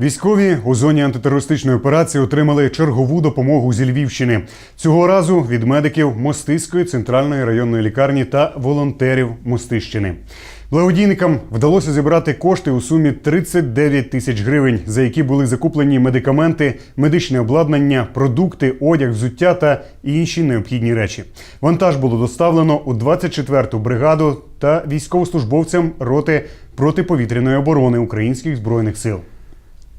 Військові у зоні антитерористичної операції отримали чергову допомогу зі Львівщини. Цього разу від медиків Мостиської центральної районної лікарні та волонтерів Мостищини. Благодійникам вдалося зібрати кошти у сумі 39 тисяч гривень, за які були закуплені медикаменти, медичне обладнання, продукти, одяг, взуття та інші необхідні речі. Вантаж було доставлено у 24-ту бригаду та військовослужбовцям роти протиповітряної оборони українських збройних сил.